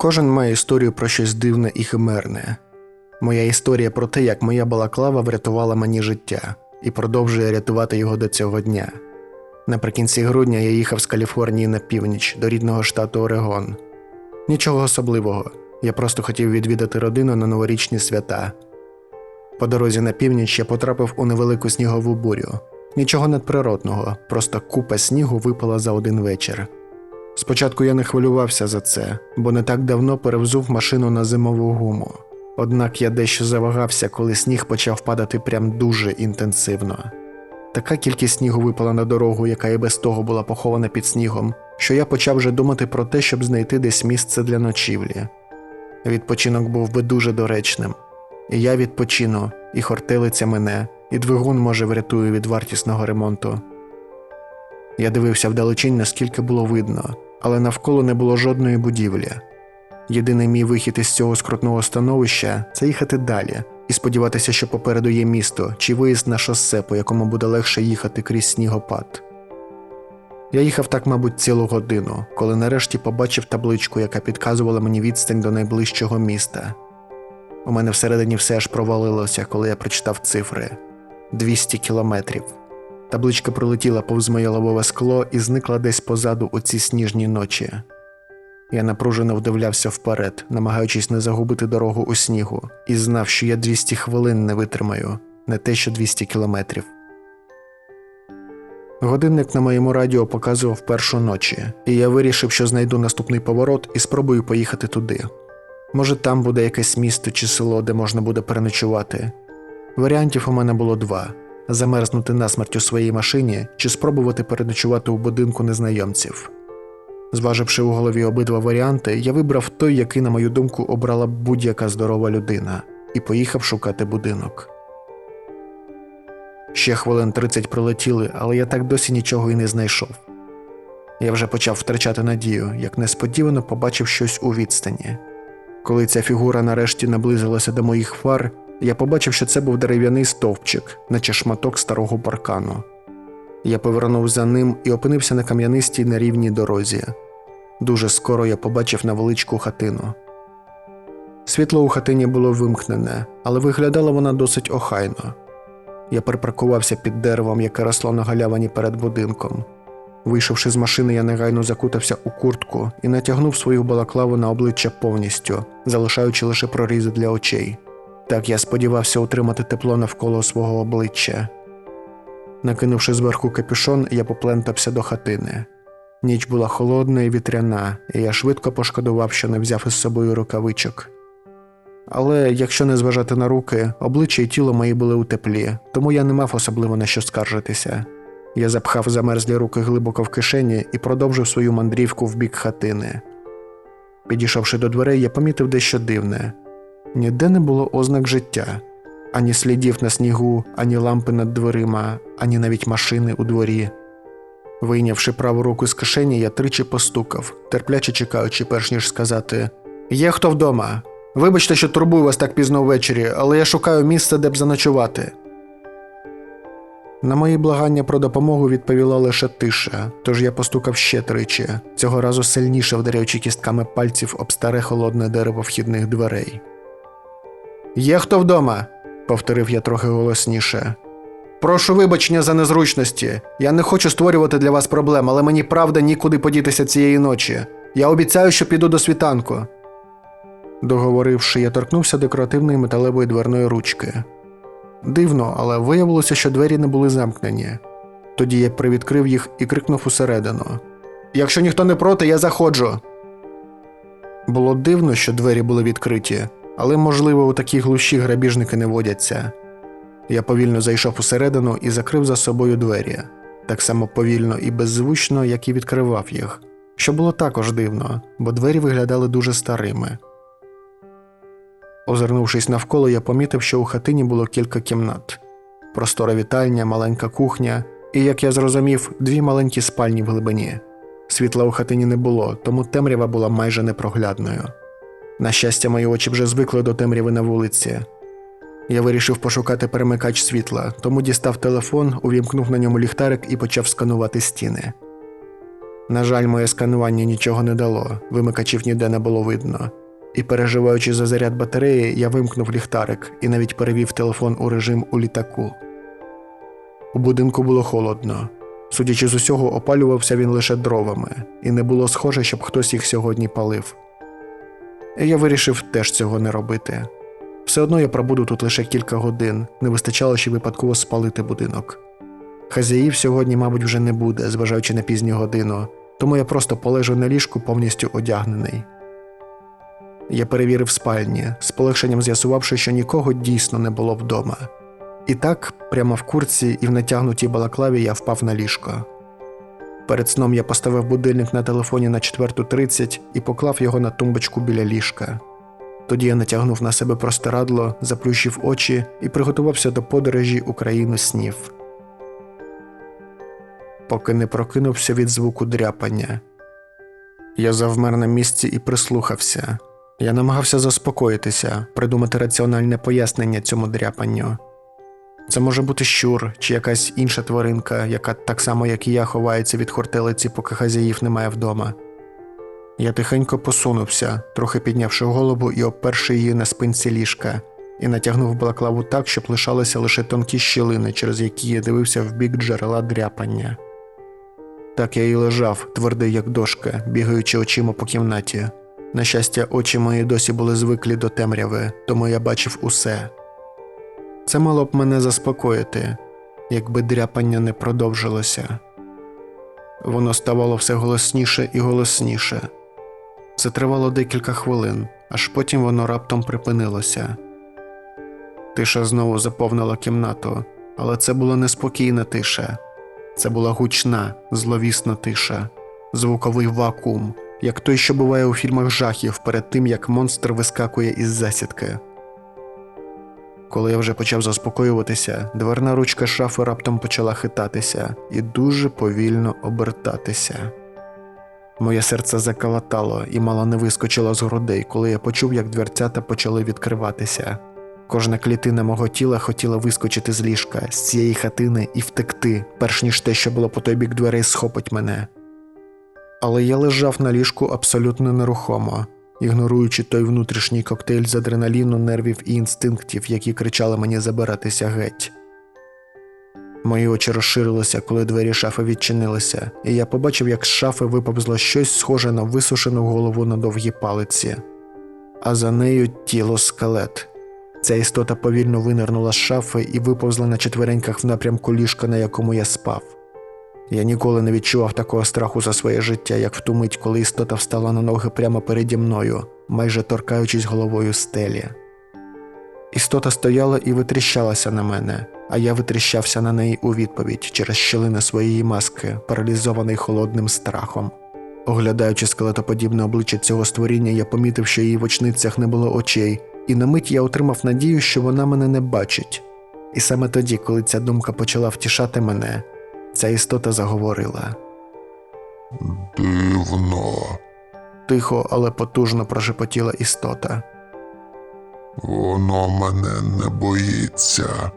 Кожен має історію про щось дивне і химерне. Моя історія про те, як моя балаклава врятувала мені життя і продовжує рятувати його до цього дня. Наприкінці грудня я їхав з Каліфорнії на північ до рідного штату Орегон. Нічого особливого, я просто хотів відвідати родину на новорічні свята. По дорозі на північ я потрапив у невелику снігову бурю. Нічого надприродного, просто купа снігу випала за один вечір. Спочатку я не хвилювався за це, бо не так давно перевзув машину на зимову гуму. Однак я дещо завагався, коли сніг почав падати прям дуже інтенсивно. Така кількість снігу випала на дорогу, яка і без того була похована під снігом, що я почав вже думати про те, щоб знайти десь місце для ночівлі. Відпочинок був би дуже доречним. І я відпочину, і хортелиця мене, і двигун може врятує від вартісного ремонту. Я дивився вдалечінь, наскільки було видно, але навколо не було жодної будівлі. Єдиний мій вихід із цього скрутного становища це їхати далі і сподіватися, що попереду є місто чи виїзд на шосе, по якому буде легше їхати крізь снігопад. Я їхав так, мабуть, цілу годину, коли нарешті побачив табличку, яка підказувала мені відстань до найближчого міста. У мене всередині все аж провалилося, коли я прочитав цифри 200 кілометрів. Табличка пролетіла повз моє лобове скло і зникла десь позаду у ці сніжні ночі. Я напружено вдивлявся вперед, намагаючись не загубити дорогу у снігу, і знав, що я 200 хвилин не витримаю, не те, що 200 кілометрів. Годинник на моєму радіо показував першу ночі, і я вирішив, що знайду наступний поворот і спробую поїхати туди. Може, там буде якесь місто чи село, де можна буде переночувати. Варіантів у мене було два: замерзнути насмерть у своїй машині чи спробувати переночувати у будинку незнайомців. Зваживши у голові обидва варіанти, я вибрав той, який, на мою думку, обрала будь-яка здорова людина, і поїхав шукати будинок. Ще хвилин 30 пролетіли, але я так досі нічого і не знайшов. Я вже почав втрачати надію, як несподівано побачив щось у відстані. Коли ця фігура нарешті наблизилася до моїх фар, я побачив, що це був дерев'яний стовпчик, наче шматок старого паркану. Я повернув за ним і опинився на кам'янистій на рівній дорозі. Дуже скоро я побачив невеличку хатину. Світло у хатині було вимкнене, але виглядала вона досить охайно. Я припаркувався під деревом, яке росло на галявині перед будинком. Вийшовши з машини, я негайно закутався у куртку і натягнув свою балаклаву на обличчя повністю, залишаючи лише прорізи для очей. Так я сподівався утримати тепло навколо свого обличчя. Накинувши зверху капюшон, я поплентався до хатини. Ніч була холодна і вітряна, і я швидко пошкодував, що не взяв із собою рукавичок. Але якщо не зважати на руки, обличчя і тіло мої були у теплі, тому я не мав особливо на що скаржитися. Я запхав замерзлі руки глибоко в кишені і продовжив свою мандрівку в бік хатини. Підійшовши до дверей, я помітив дещо дивне ніде не було ознак життя, ані слідів на снігу, ані лампи над дверима, ані навіть машини у дворі. Вийнявши праву руку з кишені, я тричі постукав, терпляче чекаючи, перш ніж сказати Є хто вдома? Вибачте, що турбую вас так пізно ввечері, але я шукаю місце, де б заночувати. На мої благання про допомогу відповіла лише тиша, тож я постукав ще тричі, цього разу сильніше вдаряючи кістками пальців об старе холодне дерево вхідних дверей. Є хто вдома? повторив я трохи голосніше. Прошу вибачення за незручності. Я не хочу створювати для вас проблем, але мені правда нікуди подітися цієї ночі. Я обіцяю, що піду до світанку. Договоривши, я торкнувся декоративної металевої дверної ручки. Дивно, але виявилося, що двері не були замкнені. Тоді я привідкрив їх і крикнув усередину: Якщо ніхто не проти, я заходжу. Було дивно, що двері були відкриті, але, можливо, у такій глуші грабіжники не водяться. Я повільно зайшов усередину і закрив за собою двері, так само повільно і беззвучно, як і відкривав їх, що було також дивно, бо двері виглядали дуже старими. Озирнувшись навколо, я помітив, що у хатині було кілька кімнат: простора вітальня, маленька кухня, і, як я зрозумів, дві маленькі спальні в глибині. Світла у хатині не було, тому темрява була майже непроглядною. На щастя, мої очі вже звикли до темряви на вулиці. Я вирішив пошукати перемикач світла, тому дістав телефон, увімкнув на ньому ліхтарик і почав сканувати стіни. На жаль, моє сканування нічого не дало, вимикачів ніде не було видно. І переживаючи за заряд батареї, я вимкнув ліхтарик і навіть перевів телефон у режим у літаку. У будинку було холодно. Судячи з усього, опалювався він лише дровами, і не було схоже, щоб хтось їх сьогодні палив. Я вирішив теж цього не робити. Все одно я пробуду тут лише кілька годин, не вистачало ще випадково спалити будинок. Хазяїв сьогодні, мабуть, вже не буде, зважаючи на пізню годину, тому я просто полежу на ліжку повністю одягнений. Я перевірив спальні, з полегшенням з'ясувавши, що нікого дійсно не було вдома. І так, прямо в курці і в натягнутій балаклаві я впав на ліжко. Перед сном я поставив будильник на телефоні на 4.30 і поклав його на тумбочку біля ліжка. Тоді я натягнув на себе простирадло, заплющив очі і приготувався до подорожі у країну снів. Поки не прокинувся від звуку дряпання. Я завмер на місці і прислухався. Я намагався заспокоїтися, придумати раціональне пояснення цьому дряпанню. Це може бути щур чи якась інша тваринка, яка так само, як і я, ховається від хортелиці, поки хазяїв немає вдома. Я тихенько посунувся, трохи піднявши голову і обперши її на спинці ліжка, і натягнув балаклаву так, щоб лишалися лише тонкі щілини, через які я дивився в бік джерела дряпання. Так я і лежав, твердий як дошка, бігаючи очима по кімнаті. На щастя, очі мої досі були звиклі до темряви, тому я бачив усе. Це мало б мене заспокоїти, якби дряпання не продовжилося. Воно ставало все голосніше і голосніше. Це тривало декілька хвилин, аж потім воно раптом припинилося. Тиша знову заповнила кімнату, але це була неспокійна тиша. Це була гучна, зловісна тиша, звуковий вакуум, як той, що буває у фільмах жахів перед тим, як монстр вискакує із засідки. Коли я вже почав заспокоюватися, дверна ручка шафи раптом почала хитатися і дуже повільно обертатися. Моє серце закалатало і мало не вискочило з грудей, коли я почув, як дверцята почали відкриватися. Кожна клітина мого тіла хотіла вискочити з ліжка, з цієї хатини і втекти, перш ніж те, що було по той бік дверей, схопить мене. Але я лежав на ліжку абсолютно нерухомо, ігноруючи той внутрішній коктейль з адреналіну, нервів і інстинктів, які кричали мені забиратися геть. Мої очі розширилися, коли двері шафи відчинилися, і я побачив, як з шафи виповзло щось схоже на висушену голову на довгій палиці, а за нею тіло скелет. Ця істота повільно винирнула з шафи і виповзла на четвереньках в напрямку ліжка, на якому я спав. Я ніколи не відчував такого страху за своє життя, як в ту мить, коли істота встала на ноги прямо переді мною, майже торкаючись головою стелі. Істота стояла і витріщалася на мене, а я витріщався на неї у відповідь через щілини своєї маски, паралізований холодним страхом. Оглядаючи скелетоподібне обличчя цього створіння, я помітив, що її в очницях не було очей, і на мить я отримав надію, що вона мене не бачить. І саме тоді, коли ця думка почала втішати мене, ця істота заговорила. Дивно. Тихо, але потужно прошепотіла істота. Воно мене не боїться.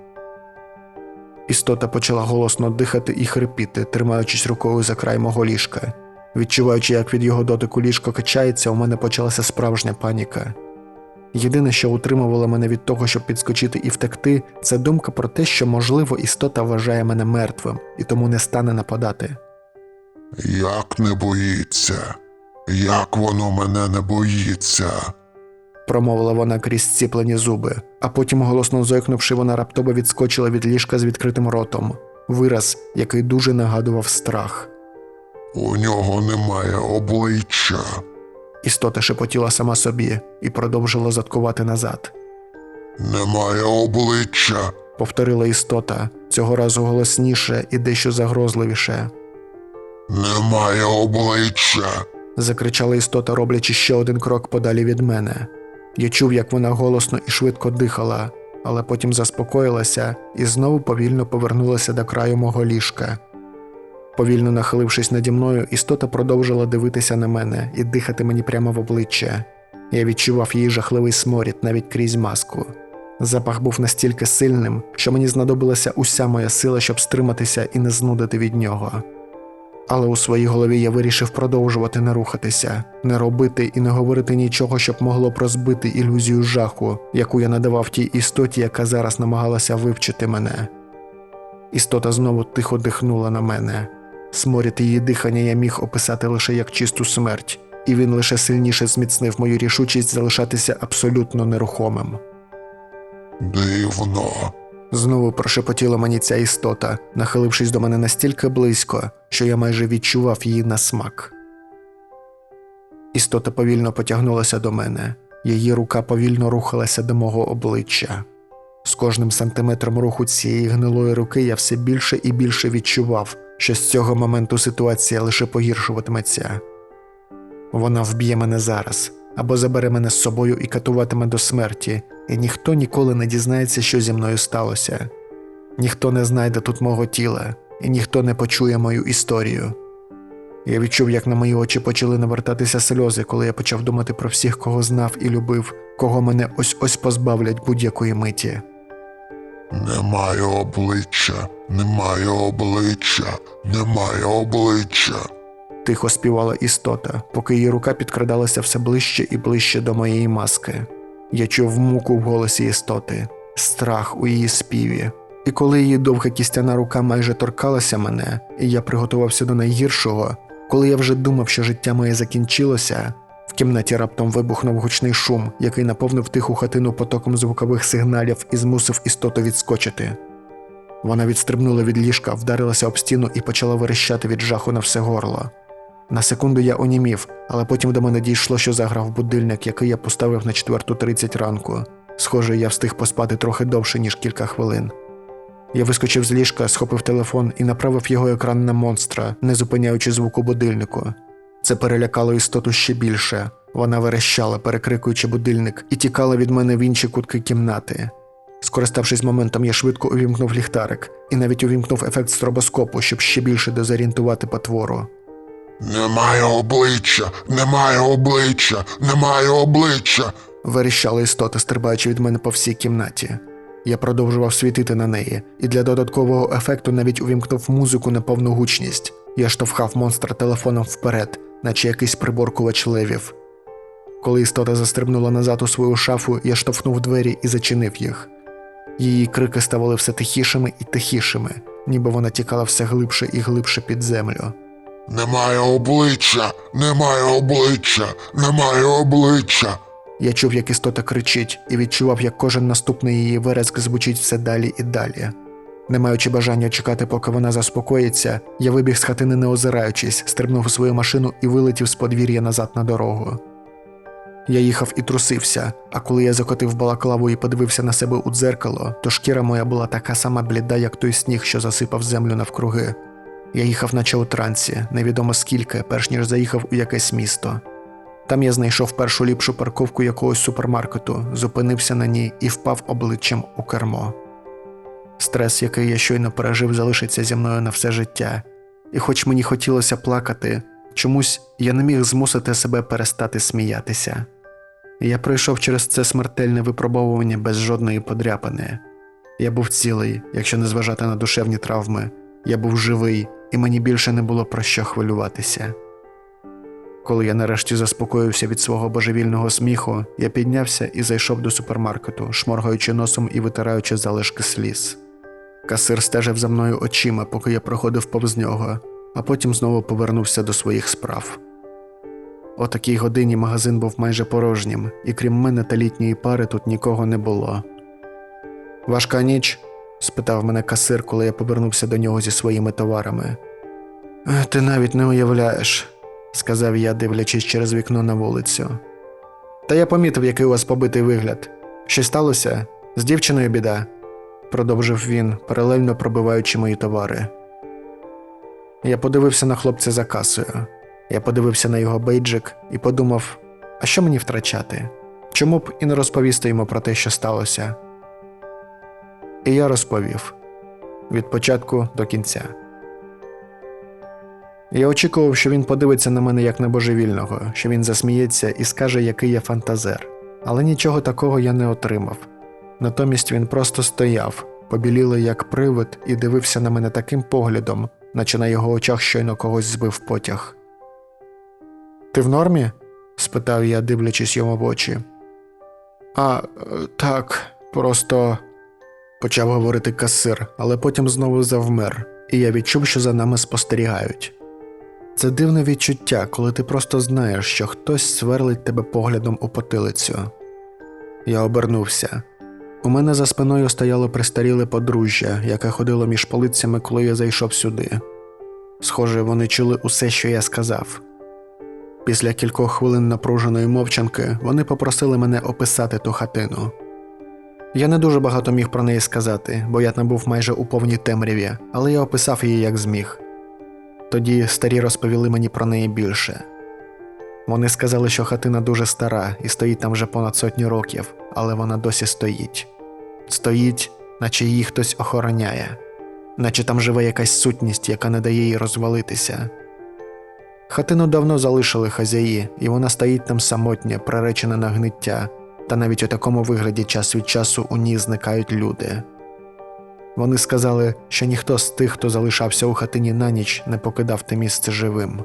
Істота почала голосно дихати і хрипіти, тримаючись рукою за край мого ліжка. Відчуваючи, як від його дотику ліжко качається, у мене почалася справжня паніка. Єдине, що утримувало мене від того, щоб підскочити і втекти, це думка про те, що, можливо, істота вважає мене мертвим і тому не стане нападати. Як не боїться? Як воно мене не боїться? промовила вона крізь зціплені зуби, а потім, голосно зойкнувши, вона раптово відскочила від ліжка з відкритим ротом, вираз, який дуже нагадував страх. У нього немає обличчя. Істота шепотіла сама собі і продовжила заткувати назад. Немає обличчя. Повторила істота, цього разу голосніше і дещо загрозливіше. Немає обличчя. Закричала істота, роблячи ще один крок подалі від мене. Я чув, як вона голосно і швидко дихала, але потім заспокоїлася і знову повільно повернулася до краю мого ліжка. Повільно нахилившись наді мною, істота продовжила дивитися на мене і дихати мені прямо в обличчя. Я відчував її жахливий сморід навіть крізь маску. Запах був настільки сильним, що мені знадобилася уся моя сила, щоб стриматися і не знудити від нього. Але у своїй голові я вирішив продовжувати не рухатися, не робити і не говорити нічого, щоб могло б розбити ілюзію жаху, яку я надавав тій істоті, яка зараз намагалася вивчити мене. Істота знову тихо дихнула на мене. Сморід її дихання я міг описати лише як чисту смерть, і він лише сильніше зміцнив мою рішучість залишатися абсолютно нерухомим. Дивно. Знову прошепотіла мені ця істота, нахилившись до мене настільки близько, що я майже відчував її на смак. Істота повільно потягнулася до мене, її рука повільно рухалася до мого обличчя. З кожним сантиметром руху цієї гнилої руки я все більше і більше відчував, що з цього моменту ситуація лише погіршуватиметься. Вона вб'є мене зараз або забере мене з собою і катуватиме до смерті, і ніхто ніколи не дізнається, що зі мною сталося. Ніхто не знайде тут мого тіла, і ніхто не почує мою історію. Я відчув, як на мої очі почали навертатися сльози, коли я почав думати про всіх, кого знав і любив, кого мене ось ось позбавлять будь-якої миті. Немає обличчя, немає обличчя, немає обличчя. Тихо співала істота, поки її рука підкрадалася все ближче і ближче до моєї маски. Я чув муку в голосі істоти, страх у її співі. І коли її довга кістяна рука майже торкалася мене, і я приготувався до найгіршого, коли я вже думав, що життя моє закінчилося, в кімнаті раптом вибухнув гучний шум, який наповнив тиху хатину потоком звукових сигналів і змусив істоту відскочити. Вона відстрибнула від ліжка, вдарилася об стіну і почала верещати від жаху на все горло. На секунду я онімів, але потім до мене дійшло, що заграв будильник, який я поставив на 4.30 ранку. Схоже, я встиг поспати трохи довше, ніж кілька хвилин. Я вискочив з ліжка, схопив телефон і направив його екран на монстра, не зупиняючи звуку будильнику. Це перелякало істоту ще більше. Вона верещала, перекрикуючи будильник, і тікала від мене в інші кутки кімнати. Скориставшись моментом, я швидко увімкнув ліхтарик і навіть увімкнув ефект стробоскопу, щоб ще більше дезорієнтувати потвору. Немає обличчя, немає обличчя, немає обличчя. Верещала істота, стрибаючи від мене по всій кімнаті. Я продовжував світити на неї, і для додаткового ефекту навіть увімкнув музику на повну гучність. Я штовхав монстра телефоном вперед, наче якийсь приборкувач левів. Коли істота застрибнула назад у свою шафу, я штовхнув двері і зачинив їх. Її крики ставали все тихішими і тихішими, ніби вона тікала все глибше і глибше під землю. Немає обличчя, немає обличчя, немає обличчя. Я чув, як істота кричить, і відчував, як кожен наступний її вереск звучить все далі і далі. Не маючи бажання чекати, поки вона заспокоїться, я вибіг з хатини, не озираючись, стрибнув у свою машину і вилетів з подвір'я назад на дорогу. Я їхав і трусився, а коли я закотив балаклаву і подивився на себе у дзеркало, то шкіра моя була така сама бліда, як той сніг, що засипав землю навкруги. Я їхав, наче у трансі, невідомо скільки, перш ніж заїхав у якесь місто. Там я знайшов першу ліпшу парковку якогось супермаркету, зупинився на ній і впав обличчям у кермо. Стрес, який я щойно пережив, залишиться зі мною на все життя, і хоч мені хотілося плакати, чомусь я не міг змусити себе перестати сміятися. Я пройшов через це смертельне випробовування без жодної подряпини. Я був цілий, якщо не зважати на душевні травми, я був живий, і мені більше не було про що хвилюватися. Коли я нарешті заспокоївся від свого божевільного сміху, я піднявся і зайшов до супермаркету, шморгаючи носом і витираючи залишки сліз. Касир стежив за мною очима, поки я проходив повз нього, а потім знову повернувся до своїх справ. О такій годині магазин був майже порожнім, і крім мене та літньої пари тут нікого не було. Важка ніч? спитав мене касир, коли я повернувся до нього зі своїми товарами. «Е, Ти навіть не уявляєш, сказав я, дивлячись через вікно на вулицю. Та я помітив, який у вас побитий вигляд. Що сталося? З дівчиною біда, продовжив він, паралельно пробиваючи мої товари. Я подивився на хлопця за касою. Я подивився на його бейджик і подумав: а що мені втрачати? Чому б і не розповісти йому про те, що сталося? І я розповів від початку до кінця. Я очікував, що він подивиться на мене як на божевільного, що він засміється і скаже, який я фантазер. Але нічого такого я не отримав. Натомість він просто стояв, побілілий як привид, і дивився на мене таким поглядом, наче на його очах щойно когось збив потяг. Ти в нормі? спитав я, дивлячись йому в очі. А, е, так, просто почав говорити касир, але потім знову завмер, і я відчув, що за нами спостерігають. Це дивне відчуття, коли ти просто знаєш, що хтось сверлить тебе поглядом у потилицю. Я обернувся. У мене за спиною стояло пристаріле подружжя, яке ходило між полицями, коли я зайшов сюди. Схоже, вони чули усе, що я сказав. Після кількох хвилин напруженої мовчанки вони попросили мене описати ту хатину. Я не дуже багато міг про неї сказати, бо я там був майже у повній темряві, але я описав її як зміг. Тоді старі розповіли мені про неї більше. Вони сказали, що хатина дуже стара і стоїть там вже понад сотню років, але вона досі стоїть. Стоїть, наче її хтось охороняє, наче там живе якась сутність, яка не дає їй розвалитися. Хатину давно залишили хазяї, і вона стоїть там самотня, приречена на гниття, та навіть у такому вигляді час від часу у ній зникають люди. Вони сказали, що ніхто з тих, хто залишався у хатині на ніч, не покидав те місце живим.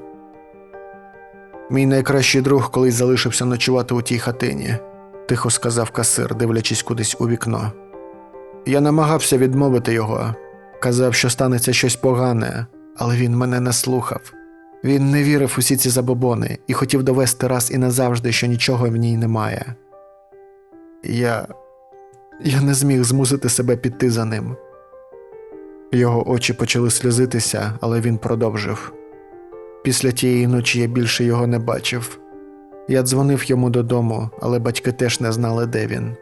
Мій найкращий друг колись залишився ночувати у тій хатині, тихо сказав касир, дивлячись кудись у вікно. Я намагався відмовити його, казав, що станеться щось погане, але він мене не слухав. Він не вірив усі ці забобони і хотів довести раз і назавжди, що нічого в ній немає. Я. Я не зміг змусити себе піти за ним. Його очі почали сльозитися, але він продовжив. Після тієї ночі я більше його не бачив. Я дзвонив йому додому, але батьки теж не знали, де він.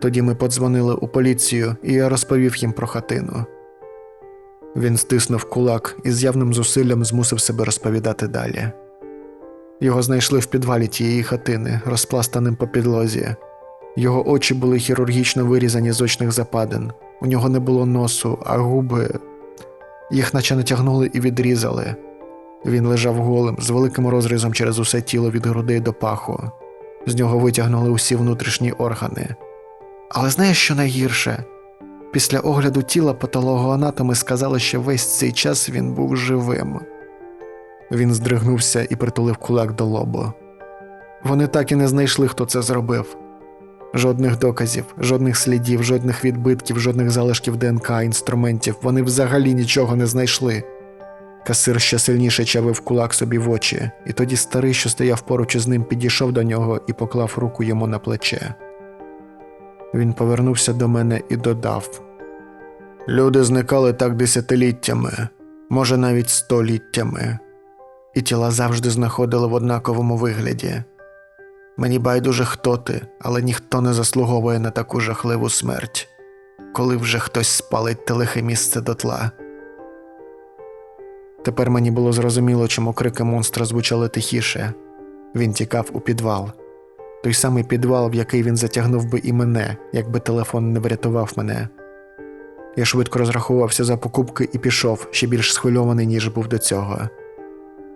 Тоді ми подзвонили у поліцію, і я розповів їм про хатину. Він стиснув кулак і з явним зусиллям змусив себе розповідати далі. Його знайшли в підвалі тієї хатини, розпластаним по підлозі. Його очі були хірургічно вирізані з очних западин. У нього не було носу, а губи. Їх наче натягнули і відрізали. Він лежав голим, з великим розрізом через усе тіло від грудей до паху. З нього витягнули усі внутрішні органи. Але знаєш, що найгірше? Після огляду тіла патологоанатоми сказали, що весь цей час він був живим. Він здригнувся і притулив кулак до лобу. Вони так і не знайшли, хто це зробив. Жодних доказів, жодних слідів, жодних відбитків, жодних залишків ДНК, інструментів. Вони взагалі нічого не знайшли. Касир ще сильніше чавив кулак собі в очі, і тоді старий, що стояв поруч із ним, підійшов до нього і поклав руку йому на плече. Він повернувся до мене і додав: Люди зникали так десятиліттями, може навіть століттями, і тіла завжди знаходили в однаковому вигляді. Мені байдуже хто ти, але ніхто не заслуговує на таку жахливу смерть, коли вже хтось спалить те лихе місце дотла. Тепер мені було зрозуміло, чому крики монстра звучали тихіше. Він тікав у підвал. Той самий підвал, в який він затягнув би і мене, якби телефон не врятував мене. Я швидко розрахувався за покупки і пішов, ще більш схвильований, ніж був до цього.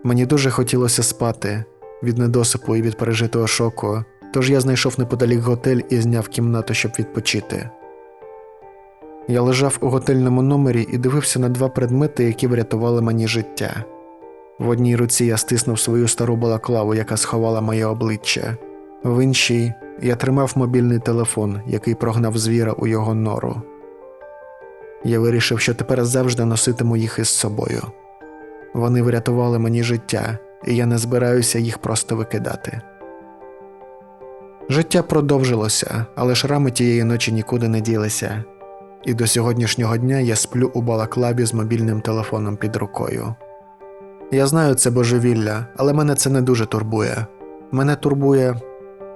Мені дуже хотілося спати від недосипу і від пережитого шоку, тож я знайшов неподалік готель і зняв кімнату, щоб відпочити. Я лежав у готельному номері і дивився на два предмети, які врятували мені життя. В одній руці я стиснув свою стару балаклаву, яка сховала моє обличчя. В іншій я тримав мобільний телефон, який прогнав звіра у його нору. Я вирішив, що тепер завжди носитиму їх із собою. Вони врятували мені життя, і я не збираюся їх просто викидати. Життя продовжилося, але шрами тієї ночі нікуди не ділися, і до сьогоднішнього дня я сплю у балаклаві з мобільним телефоном під рукою. Я знаю це божевілля, але мене це не дуже турбує. Мене турбує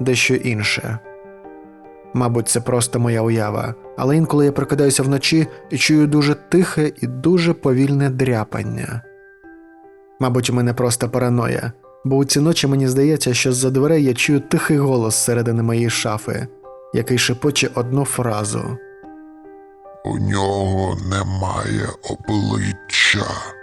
дещо інше. Мабуть, це просто моя уява, але інколи я прокидаюся вночі і чую дуже тихе і дуже повільне дряпання. Мабуть, у мене просто параноя, бо у ці ночі мені здається, що з-за дверей я чую тихий голос зсередини моєї шафи, який шепоче одну фразу. У нього немає обличчя.